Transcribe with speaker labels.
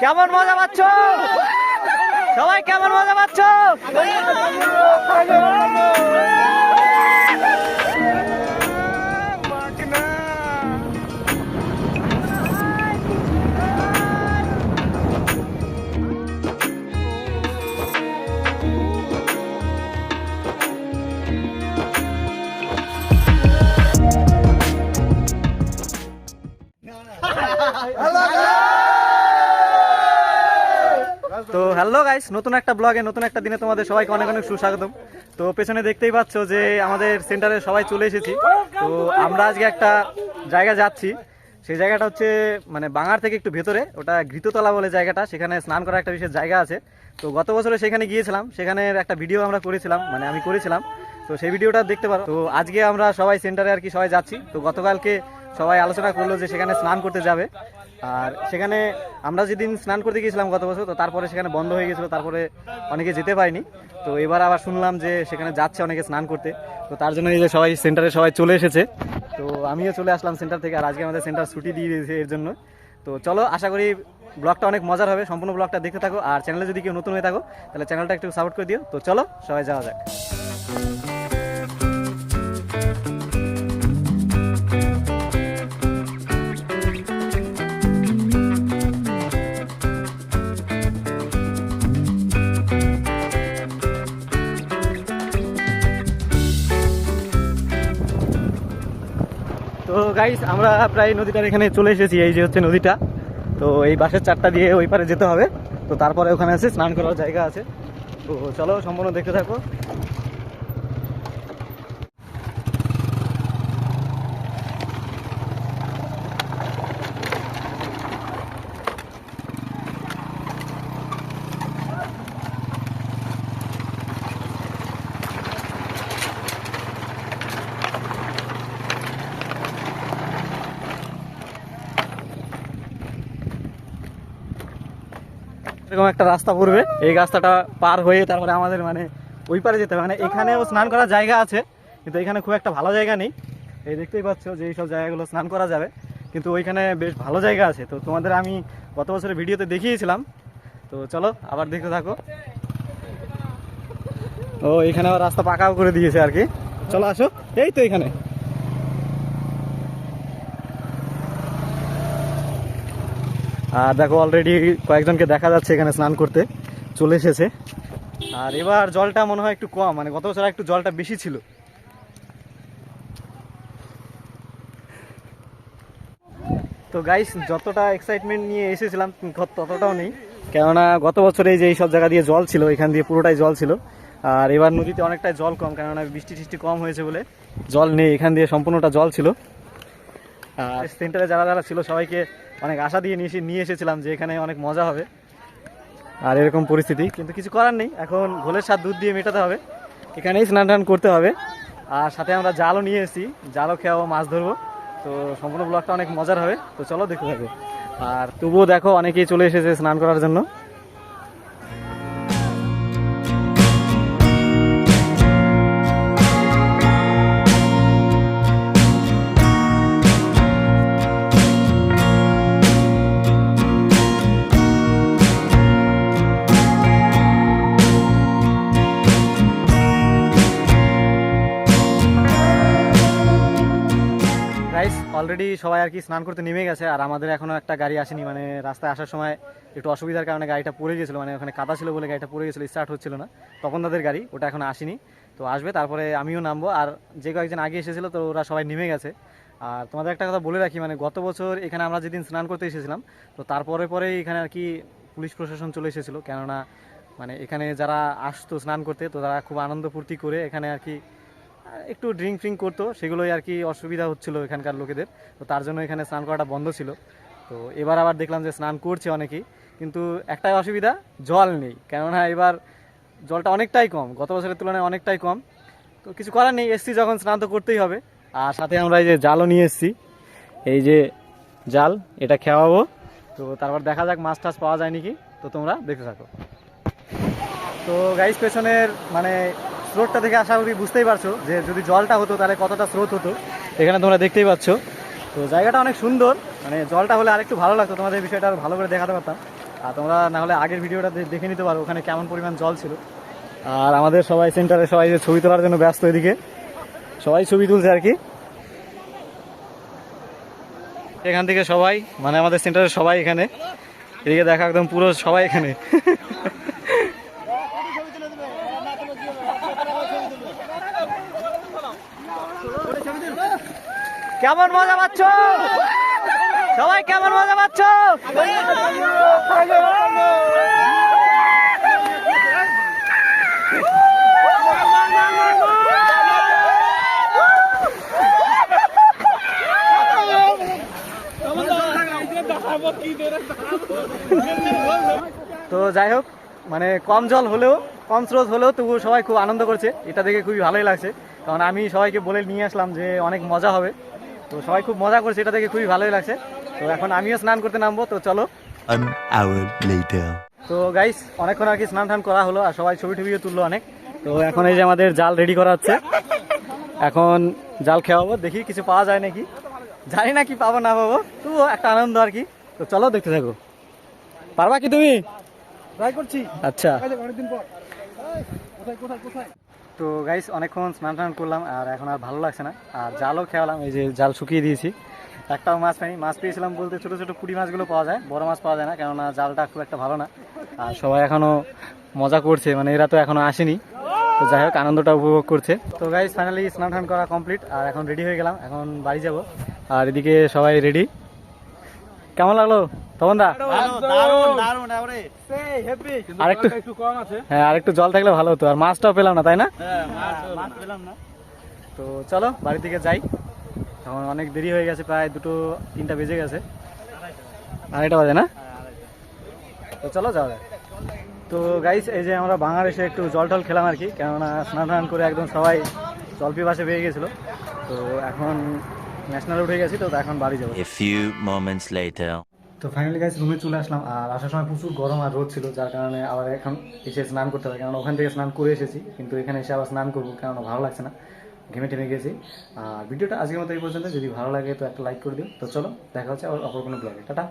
Speaker 1: কেমন মজা পাচ্ছ? সবাই কেমন মজা পাচ্ছ? তো হ্যালো গাইস নতুন একটা ব্লগে নতুন একটা দিনে তোমাদের সবাইকে অনেক অনেক সুস্বাগতম। তো পেছনে দেখতেই পাচ্ছ যে আমাদের সেন্টারে সবাই চলে এসেছি। তো আমরা আজকে একটা জায়গা যাচ্ছি। সেই জায়গাটা হচ্ছে মানে বাঙার থেকে একটু ভেতরে, ওটা ঘৃততলা বলে জায়গাটা। সেখানে স্নান করার একটা বিশেষ জায়গা আছে। তো গত বছরে সেখানে গিয়েছিলাম। সেখানে একটা ভিডিও আমরা করেছিলাম মানে আমি করেছিলাম। তো সেই ভিডিওটা দেখতে পারো। তো আজকে আমরা সবাই সেন্টারে আর কি সবাই যাচ্ছি। তো গতকালকে সবাই আলোচনা করল যে সেখানে স্নান করতে যাবে। আর সেখানে আমরা যেদিন স্নান করতে গিয়েছিলাম গত বছর, তো তারপরে সেখানে বন্ধ হয়ে গেছিল, তারপরে অনেকে যেতে পারেনি। তো এবার আবার শুনলাম যে সেখানে যাচ্ছে অনেকে স্নান করতে। তো তার জন্য এই যে সবাই সেন্টারে সবাই চলে এসেছে। তো আমিও চলে আসলাম সেন্টার থেকে, আর আজকে আমাদের সেন্টার ছুটি দিয়ে দিয়েছে এর জন্য। তো চলো, আশা করি ব্লগটা অনেক মজার হবে। সম্পূর্ণ ব্লগটা দেখতে থাকো, আর চ্যানেলে যদি কেউ নতুন হয়ে থাকো, তাহলে চ্যানেলটা একটু সাপোর্ট করে দিও। তো চলো, সবাই যাওয়া যাক। তো গাইস আমরা প্রায় নদীটার এখানে চলে এসেছি, এই যে হচ্ছে নদীটা। তো এই বাসের চারটা দিয়ে ওই পারে যেতে হবে। তো তারপরে ওখানে আছে স্নান করার জায়গা আছে। তো চলো, সম্পূর্ণ দেখতে থাকো। এরকম একটা রাস্তা পড়বে। এই রাস্তাটা পার হয়ে তারপরে আমাদের মানে ওই পারে যেতে হবে। মানে এখানেও স্নান করার জায়গা আছে, কিন্তু এখানে খুব একটা ভালো জায়গা নেই। এই দেখতেই পাচ্ছ যে এইসব জায়গাগুলো স্নান করা যাবে। কিন্তু ওইখানে বেশ ভালো জায়গা আছে। তো তোমাদের আমি গত বছরের ভিডিওতে দেখিয়েছিলাম। তো চলো, আবার দেখতে থাকো। ও, এখানে আবার রাস্তা পাকাও করে দিয়েছে আর কি। চলো আসো। এই তো এখানে। আর দেখো অলরেডি কয়েকজনকে দেখা যাচ্ছে এখানে স্নান করতে। চলে এসেছে। আর এবার জলটা মনে হয় একটু কম মানে গত বছর একটু জলটা বেশি ছিল। তো গাইস যতটা এক্সাইটমেন্ট নিয়ে এসেছিলাম ততটাও নেই। কেননা গত বছরে এই যে সব জায়গা দিয়ে জল ছিল, এখান দিয়ে পুরোটাই জল ছিল। আর এবার নদীতে অনেকটাই জল কম, কেননা বৃষ্টি টিষ্টি কম হয়েছে বলে জল নেই, এখান দিয়ে সম্পূর্ণটা জল ছিল। সেন্টারে যারা যারা ছিল সবাইকে অনেক আশা দিয়ে নিয়ে নিয়ে এসেছিলাম যে এখানে অনেক মজা হবে। আর এরকম পরিস্থিতি, কিন্তু কিছু করার নেই। এখন ঘোলের স্বাদ দুধ দিয়ে মেটাতে হবে। এখানেই স্নান টান করতে হবে। আর সাথে আমরা জালও নিয়ে এসেছি। জালও খেয়াও মাছ ধরবো। তো সম্পূর্ণ ব্লগটা অনেক মজার হবে। তো চলো দেখতে থাকো। আর তবুও দেখো, অনেকেই চলে এসেছে স্নান করার জন্য। অলরেডি সবাই আর কি স্নান করতে নেমে গেছে, আর আমাদের এখনও একটা গাড়ি আসেনি মানে রাস্তায় আসার সময় একটু অসুবিধার কারণে গাড়িটা পড়ে গেছিল মানে ওখানে কাদা ছিল বলে গাড়িটা পড়ে গেছিল স্টার্ট হচ্ছিল না। তখন তাদের গাড়ি, ওটা এখন আসেনি। তো আসবে, তারপরে আমিও নামবো, আর যে কয়েকজন আগে এসেছিল, তো ওরা সবাই নেমে গেছে। আর তোমাদের একটা কথা বলে রাখি মানে গত বছর এখানে আমরা যেদিন স্নান করতে এসেছিলাম, তো তারপরে পরেই এখানে আর কি পুলিশ প্রশাসন চলে এসেছিল। কেননা মানে এখানে যারা আসতো স্নান করতে, তো তারা খুব আনন্দ ফুর্তি করে এখানে আর কি একটু ড্রিঙ্ক ফ্রিঙ্ক করতো, সেগুলোই আর কি অসুবিধা হচ্ছিল এখানকার লোকেদের। তো তার জন্য এখানে স্নান করাটা বন্ধ ছিল। তো এবার আবার দেখলাম যে স্নান করছে অনেকেই, কিন্তু একটাই অসুবিধা, জল নেই। কেননা এবার জলটা অনেকটাই কম, গত বছরের তুলনায় অনেকটাই কম। তো কিছু করার নেই, এসছি যখন, স্নান তো করতেই হবে। আর সাথে আমরা এই যে জালও নিয়ে এসেছি। এই যে জাল, এটা খেওয়াবো। তো তারপর দেখা যাক মাছ টাছ পাওয়া যায় নাকি। তো তোমরা দেখতে থাকো। তো গাইস পেছনের মানে স্রোতটা থেকে আশা করি বুঝতেই পারছ যে যদি জলটা হতো তাহলে কতটা স্রোত হতো। এখানে তোমরা দেখতেই পাচ্ছ। তো জায়গাটা অনেক সুন্দর। মানে জলটা হলে আরেকটু ভালো লাগতো। তোমাদের বিষয়টা আরও ভালো করে দেখাতে পারতাম। আর তোমরা না হলে আগের ভিডিওটা দেখে নিতে পারো ওখানে কেমন পরিমাণ জল ছিল। আর আমাদের সবাই সেন্টারে সবাই যে ছবি তোলার জন্য ব্যস্ত এদিকে। সবাই ছবি তুলছে আর কি। এখান থেকে সবাই মানে আমাদের সেন্টারের সবাই এখানে। এদিকে দেখা একদম পুরো সবাই এখানে। কেমন মজা পাচ্ছ? সবাই কেমন মজা পাচ্ছ? তো যাই হোক মানে কম জল হলেও, কম স্রোত হলেও তবুও সবাই খুব আনন্দ করছে। এটা দেখে খুবই ভালোই লাগছে। কারণ আমি সবাইকে বলে নিয়ে আসলাম যে অনেক মজা হবে। তো সবাই খুব মজা করছে এটা দেখে খুবই ভালোই লাগছে। তো এখন আমিও স্নান করতে নামবো তো চলো।
Speaker 2: An hour later.
Speaker 1: তো গাইস অনেকক্ষণ আর কি স্নান টান করা হলো আর সবাই ছবি টবিও তুললো অনেক। তো এখন এই যে আমাদের জাল রেডি করা হচ্ছে। এখন জাল খেয়াবো দেখি কিছু পাওয়া যায় নাকি। জানি না কি পাবো না পাবো। তবুও একটা আনন্দ আর কি। তো চলো দেখতে থাকো। পারবা কি তুমি?
Speaker 3: ট্রাই করছি।
Speaker 1: আচ্ছা।
Speaker 3: অনেকদিন পর। কোথায় কোথায় কোথায়?
Speaker 1: তো গাইস অনেকক্ষণ স্নান টান করলাম আর এখন আর ভালো লাগছে না। আর জালও খেয়ালাম, এই যে জাল শুকিয়ে দিয়েছি। একটাও মাছ পাইনি। মাছ পেয়েছিলাম বলতে ছোটো ছোটো পুঁটি মাছগুলো পাওয়া যায়, বড় মাছ পাওয়া যায় না, কেননা জালটা খুব একটা ভালো না। আর সবাই এখনও মজা করছে মানে এরা তো এখনও আসেনি। তো যাই হোক, আনন্দটা উপভোগ করছে। তো গাইস ফাইনালি স্নান টান করা কমপ্লিট আর এখন রেডি হয়ে গেলাম, এখন বাড়ি যাব। আর এদিকে সবাই রেডি কেমন লাগল? তখন দা আরেকটু হ্যাঁ আর একটু জল থাকলে ভালো হতো। আর মাছটাও পেলাম না, তাই না? তো চলো বাড়ি থেকে যাই। এখন অনেক দেরি হয়ে গেছে, প্রায় দুটো, তিনটা বেজে গেছে। আড়াইটা বাজে, না? তো চলো, যাওয়া তো গাইস এই যে আমরা এসে একটু জল টল খেলাম আর কি, কেননা স্নান টান করে একদম সবাই জল পিপাসে পেয়ে গেছিল। তো এখন ন্যাশনাল উঠে গেছি, তো এখন বাড়ি যাব। তো ফাইনালি গাইস রুমে চলে আসলাম। আর আসার সময় প্রচুর গরম আর রোদ ছিল, যার কারণে আবার এখন এসে স্নান করতে হবে। কারণ ওখান থেকে স্নান করে এসেছি, কিন্তু এখানে এসে আবার স্নান করব কারণ ভালো লাগছে না। ঘেমে টেমে গেছি। আর ভিডিওটা আজকের মতো এই পর্যন্ত। যদি ভালো লাগে তো একটা লাইক করে দিও। তো চলো, দেখা হচ্ছে আবার অপর কোনো ব্লগে টাটা।